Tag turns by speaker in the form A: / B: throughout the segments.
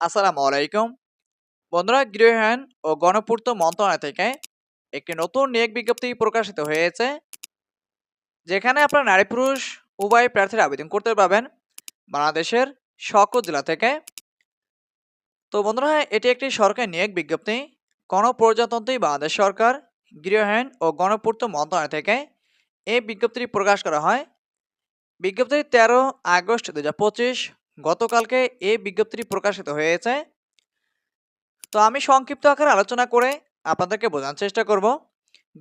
A: আসসালামু আলাইকুম। বন্ধুরা গৃহায়ন ও গণপূর্ত মন্ত্রণালয় থেকে একটি নতুন নিয়োগ বিজ্ঞপ্তি প্রকাশিত হয়েছে, যেখানে আপনার নারী পুরুষ, উভয় প্রার্থীরা আবেদন করতে পারবেন বাংলাদেশের সকল জেলা থেকে। তো বন্ধুরা, এটি একটি সরকারি নিয়োগ বিজ্ঞপ্তি। গণপ্রজাতন্ত্রী বাংলাদেশ সরকার গৃহায়ন ও গণপূর্ত মন্ত্রণালয় থেকে এই বিজ্ঞপ্তিটি প্রকাশ করা হয়। বিজ্ঞপ্তি তেরো আগস্ট দু হাজার পঁচিশ গতকালকে এই বিজ্ঞপ্তিটি প্রকাশিত হয়েছে। তো আমি সংক্ষিপ্ত আকারে আলোচনা করে আপনাদেরকে বোঝানোর চেষ্টা করব।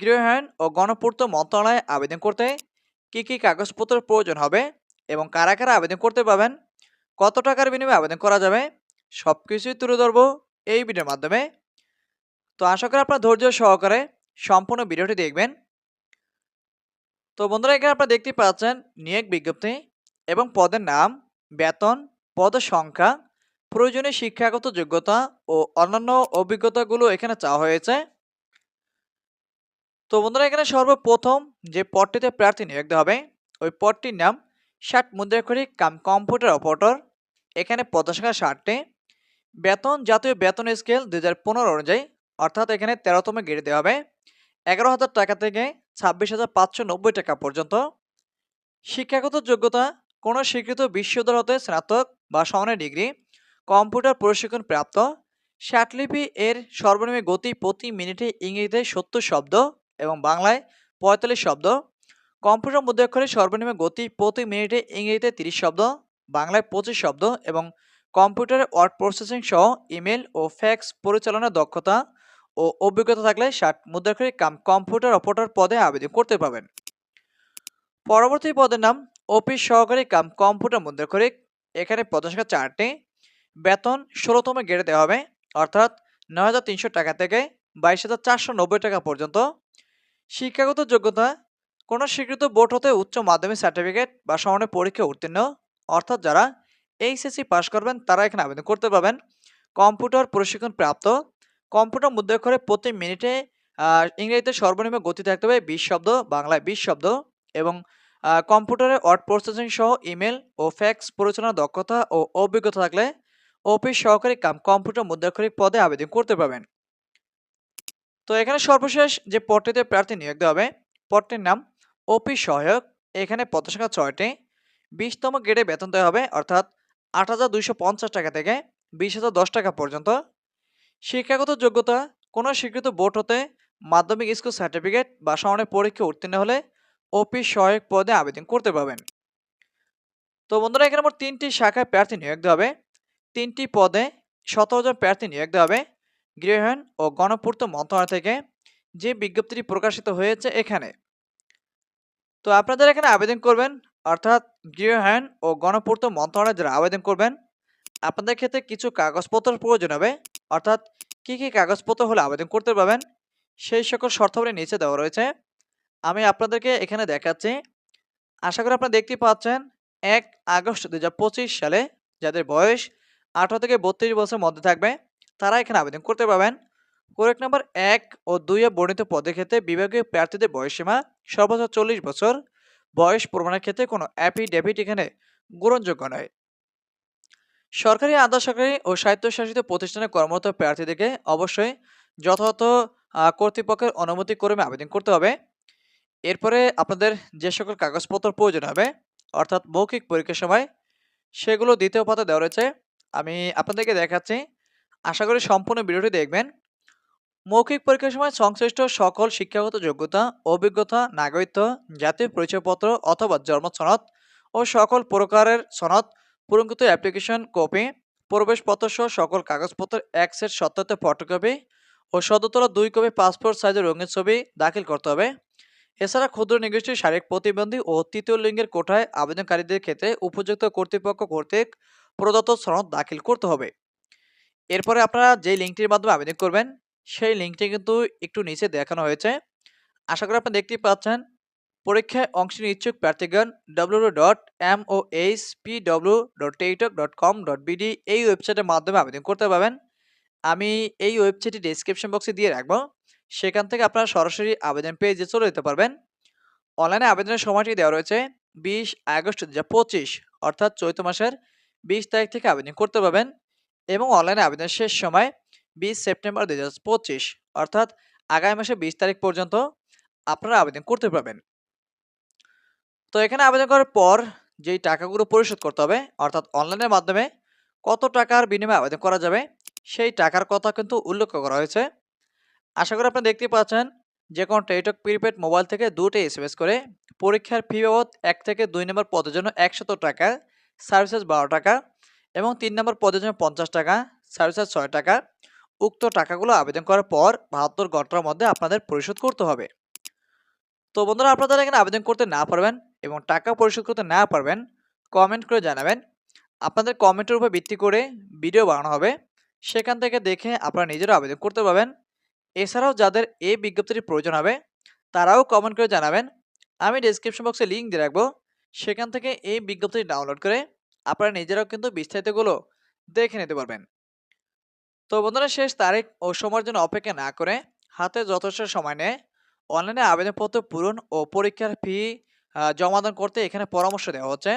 A: গৃহায়ন ও গণপূর্ত মন্ত্রণালয়ে আবেদন করতে কি কি কাগজপত্র প্রয়োজন হবে এবং কারা কারা আবেদন করতে পাবেন কত টাকার বিনিময়ে আবেদন করা যাবে সব কিছুই তুলে ধরবো এই ভিডিওর মাধ্যমে। তো আশা করি আপনার ধৈর্য সহকারে সম্পূর্ণ ভিডিওটি দেখবেন। তো বন্ধুরা, এখানে আপনারা দেখতে পাচ্ছেন নিয়োগ বিজ্ঞপ্তি এবং পদের নাম। বেতন পদের সংখ্যা প্রয়োজনীয় শিক্ষাগত যোগ্যতা ও অন্যান্য অভিজ্ঞতাগুলো এখানে চাওয়া হয়েছে। তো বন্ধুরা, এখানে সর্বপ্রথম যে পদটিতে প্রার্থী নিয়োগ হবে, ওই পদটির নাম ষাট মুদ্রাক্ষরিক কাম, কম্পিউটার অপারেটর। এখানে পদের সংখ্যা ষাটটি। বেতন, জাতীয় বেতন স্কেল দুই হাজার পনেরো অনুযায়ী, অর্থাৎ এখানে তেরোতম গেড়ে দেওয়া হবে। এগারো হাজার টাকা থেকে ছাব্বিশ হাজার পাঁচশো নব্বই টাকা পর্যন্ত। শিক্ষাগত যোগ্যতা কোনো স্বীকৃত বিশ্ববিদ্যালয় হতে স্নাতক বা সমানের ডিগ্রি, কম্পিউটার প্রশিক্ষণ প্রাপ্ত ষাটলিপি এর সর্বনিম্ন গতি প্রতি মিনিটে ইংরেজিতে সত্তর শব্দ এবং বাংলায় পঁয়তাল্লিশ শব্দ, কম্পিউটার মুদ্রাক্ষরে সর্বনিম্ন গতি প্রতি মিনিটে ইংরেজিতে তিরিশ শব্দ, বাংলায় পঁচিশ শব্দ এবং কম্পিউটারে ওয়ার্ড প্রসেসিং সহ ইমেল ও ফ্যাক্স পরিচালনার দক্ষতা ও অভিজ্ঞতা থাকলে ষাট মুদ্রাক্ষরে কাম, কম্পিউটার অপারেটর পদে আবেদন করতে পারবেন। পরবর্তী পদের নাম অফিস সহকারী কাম কম্পিউটার মুদ্রাক্ষরিক এখানে পদসংখ্যা চারটি বেতন ষোলোতম গেড়ে দেওয়া হবে, অর্থাৎ নয় হাজার তিনশো টাকা থেকে বাইশ হাজার চারশো নব্বই টাকা পর্যন্ত। শিক্ষাগত যোগ্যতা, কোনো স্বীকৃত বোর্ড হতে উচ্চ মাধ্যমিক সার্টিফিকেট বা সমানের পরীক্ষা উত্তীর্ণ, অর্থাৎ যারা এইচএসসি পাশ করবেন তারা এখানে আবেদন করতে পারবেন। কম্পিউটার প্রশিক্ষণ প্রাপ্ত, কম্পিউটার মুদ্রাক্ষরে প্রতি মিনিটে ইংরেজিতে সর্বনিম্ন গতি থাকতে হবে বিশ শব্দ, বাংলায় বিশ শব্দ এবং কম্পিউটারে ওয়ার্ড প্রসেসিং সহ ইমেল ও ফ্যাক্স পরিচালনার দক্ষতা ও অভিজ্ঞতা থাকলে অফিস সহকারী কাম, কম্পিউটার মুদ্রাক্ষরিক পদে আবেদন করতে পারবেন। তো এখানে সর্বশেষ যে পদটিতে প্রার্থী নিয়োগ দেওয়া হবে, পদটির নাম অফিস সহায়ক। এখানে পদ সংখ্যা ছয়টি। বিশতম গ্রেডে বেতন দেওয়া হবে, অর্থাৎ আট হাজার দুইশো পঞ্চাশ টাকা থেকে বিশ হাজার টাকা পর্যন্ত। শিক্ষাগত যোগ্যতা, কোনো স্বীকৃত বোর্ড হতে মাধ্যমিক স্কুল সার্টিফিকেট বা সমানের পরীক্ষা উত্তীর্ণ হলে অফিস সহায়ক পদে আবেদন করতে পারবেন। তো বন্ধুরা, এখানে মোট তিনটি শাখায় প্রার্থী নিয়োগ দেওয়া হবে। তিনটি পদে সতেরো জন প্রার্থী নিয়োগ দেওয়া হবে গৃহায়ন ও গণপূর্ত মন্ত্রণালয় থেকে, যে বিজ্ঞপ্তিটি প্রকাশিত হয়েছে এখানে। তো আপনাদের এখানে আবেদন করবেন, অর্থাৎ গৃহায়ন ও গণপূর্ত মন্ত্রণালয়ে যারা আবেদন করবেন, আপনাদের ক্ষেত্রে কিছু কাগজপত্র প্রয়োজন হবে, অর্থাৎ কি কি কাগজপত্র হলে আবেদন করতে পারবেন, সেই সকল শর্তাবলী নিচে দেওয়া রয়েছে। আমি আপনাদেরকে এখানে দেখাচ্ছি। আশা করি আপনারা দেখতে পাচ্ছেন, এক আগস্ট দু হাজার পঁচিশ সালে যাদের বয়স আঠারো থেকে বত্রিশ বছরের মধ্যে থাকবে, তারা এখানে আবেদন করতে পারবেন। কোরেক নম্বর এক ও দুইয়ে বর্ণিত পদের ক্ষেত্রে বিভাগীয় প্রার্থীদের বয়সসীমা সর্বোচ্চ চল্লিশ বছর। বয়স প্রমাণের ক্ষেত্রে কোনো অ্যাফিডেভিট এখানে গ্রহণযোগ্য নয়। সরকারি আধা সরকারি ও স্বায়ত্তশাসিত প্রতিষ্ঠানে কর্মরত প্রার্থীদেরকে অবশ্যই যথাযথ কর্তৃপক্ষের অনুমতি ক্রমে আবেদন করতে হবে। এরপরে আপনাদের যে সকল কাগজপত্র প্রয়োজন হবে, অর্থাৎ মৌখিক পরীক্ষার সময়, সেগুলো দ্বিতীয় পাতা দেওয়া রয়েছে। আমি আপনাদেরকে দেখাচ্ছি। আশা করি সম্পূর্ণ ভিডিওটি দেখবেন। মৌখিক পরীক্ষার সময় সংশ্লিষ্ট সকল শিক্ষাগত যোগ্যতা, অভিজ্ঞতা, নাগরিকত্ব, জাতীয় পরিচয়পত্র অথবা জন্ম সনদ ও সকল প্রকারের সনদ পূরণকৃত অ্যাপ্লিকেশন কপি, প্রবেশপত্র সহ সকল কাগজপত্র এক সেট সত্যায়িত ফটোকপি ও সদতলা দুই কপি পাসপোর্ট সাইজের রঙিন ছবি দাখিল করতে হবে। এছাড়া ক্ষুদ্র নিগোষ্ঠীর শারীরিক প্রতিবন্ধী ও তৃতীয় লিঙ্গের কোঠায় আবেদনকারীদের ক্ষেত্রে উপযুক্ত কর্তৃপক্ষ কর্তৃক প্রদত্ত সনদ দাখিল করতে হবে। এরপরে আপনারা যে লিঙ্কটির মাধ্যমে আবেদন করবেন, সেই লিঙ্কটি কিন্তু একটু নিচে দেখানো হয়েছে। আশা করি আপনারা দেখতেই পাচ্ছেন, পরীক্ষায় অংশ নিয়ে ইচ্ছুক প্রার্থীগণ W dot M O H P W dot teletalk dot com dot BD এই ওয়েবসাইটের মাধ্যমে আবেদন করতে পারবেন। আমি এই ওয়েবসাইটটি ডিসক্রিপশন বক্সে দিয়ে রাখব। সেখান থেকে আপনারা সরাসরি আবেদন পেজে চলে যেতে পারবেন। অনলাইনে আবেদনের সময়টি দেওয়া রয়েছে বিশ আগস্ট দু পঁচিশ, অর্থাৎ চৈত্র মাসের বিশ তারিখ থেকে আবেদন করতে পারবেন এবং অনলাইনে আবেদনের শেষ সময় বিশ সেপ্টেম্বর দু পঁচিশ, অর্থাৎ আগামী মাসে বিশ তারিখ পর্যন্ত আপনারা আবেদন করতে পারবেন। তো এখানে আবেদন করার পর যেই টাকাগুলো পরিশোধ করতে হবে, অর্থাৎ অনলাইনের মাধ্যমে কত টাকার বিনিময়ে আবেদন করা যাবে, সেই টাকার কথা কিন্তু উল্লেখ করা হয়েছে। আশা করি আপনারা দেখতে পাচ্ছেন যে কোনো টেলিটক প্রিপেড মোবাইল থেকে দুটো এসএমএস করে পরীক্ষার ফি বাবদ এক থেকে দুই নম্বর পদের জন্য একশত টাকা, সার্ভিসেস বারো টাকা এবং তিন নম্বর পদের জন্য পঞ্চাশ টাকা, সার্ভিসেস ছয় টাকা। উক্ত টাকাগুলো আবেদন করার পর বাহাত্তর ঘণ্টার মধ্যে আপনাদের পরিশোধ করতে হবে। তো বন্ধুরা আপনারা এখানে আবেদন করতে না পারবেন এবং টাকা পরিশোধ করতে না পারবেন কমেন্ট করে জানাবেন। আপনাদের কমেন্টের উপর ভিত্তি করে ভিডিও বানানো হবে। সেখান থেকে দেখে আপনারা নিজেরা আবেদন করতে পারবেন। এছাড়াও যাদের এই বিজ্ঞপ্তির প্রয়োজন হবে, তারাও কমেন্ট করে জানাবেন। আমি ডিসক্রিপশন বক্সে লিঙ্ক দিয়ে রাখব। সেখান থেকে এই বিজ্ঞপ্তিটি ডাউনলোড করে আপনারা নিজেরাও কিন্তু বিস্তারিতগুলো দেখে নিতে পারবেন। তো বন্ধুরা, শেষ তারিখ ও সময়ের জন্য অপেক্ষা না করে হাতে যথেষ্ট সময় নেয়। অনলাইনে আবেদনপত্র পূরণ ও পরীক্ষার ফি জমাদান করতে এখানে পরামর্শ দেওয়া হচ্ছে।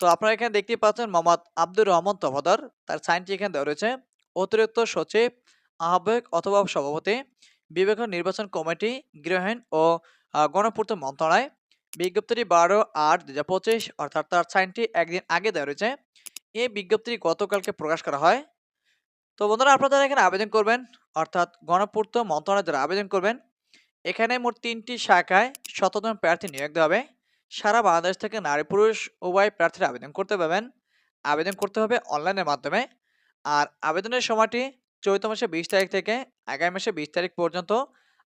A: তো আপনারা এখানে দেখতেই পাচ্ছেন মোহাম্মদ আব্দুর রহমান তফাদার। তার সাইনটি এখানে দেওয়া রয়েছে। অতিরিক্ত সচিব আহ্বায়ক অথবা সভাপতি বিবেক নির্বাচন কমিটি গৃহায়ণ ও গণপূর্ত মন্ত্রণালয়, বিজ্ঞপ্তিটি বারো আট দু হাজার পঁচিশ, অর্থাৎ তার সাইনটি একদিন আগে দেওয়া রয়েছে। এই বিজ্ঞপ্তিটি গতকালকে প্রকাশ করা হয়। তো বন্ধুরা, আপনারা এখানে আবেদন করবেন, অর্থাৎ গণপূর্ত মন্ত্রণালয় যারা আবেদন করবেন। এখানে মোট তিনটি শাখায় শতজন প্রার্থী নিয়োগ দেওয়া হবে। সারা বাংলাদেশ থেকে নারী, পুরুষ, উভয় প্রার্থীরা আবেদন করতে পারবেন। আবেদন করতে হবে অনলাইনের মাধ্যমে। আর আবেদনের সময়টি চৈত মাসে বিশ তারিখ থেকে আগামী মাসে বিশ তারিখ পর্যন্ত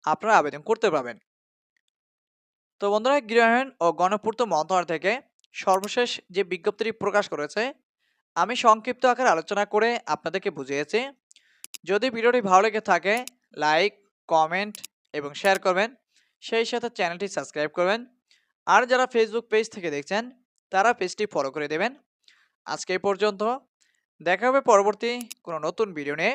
A: আপনারা আবেদন করতে পারবেন। তো বন্ধুরা গৃহায়ণ ও গণপূর্ত মন্ত্রণালয় থেকে সর্বশেষ যে বিজ্ঞপ্তিটি প্রকাশ করেছে, আমি সংক্ষিপ্ত আকারে আলোচনা করে আপনাদেরকে বুঝিয়েছি। যদি ভিডিওটি ভালো লেগে থাকে, লাইক, কমেন্ট এবং শেয়ার করবেন। সেই সাথে চ্যানেলটি সাবস্ক্রাইব করবেন। আর যারা ফেসবুক পেজ থেকে দেখছেন, তারা পেজটি ফলো করে দেবেন। আজকে পর্যন্ত। দেখা হবে পরবর্তী কোনো নতুন ভিডিও নিয়ে।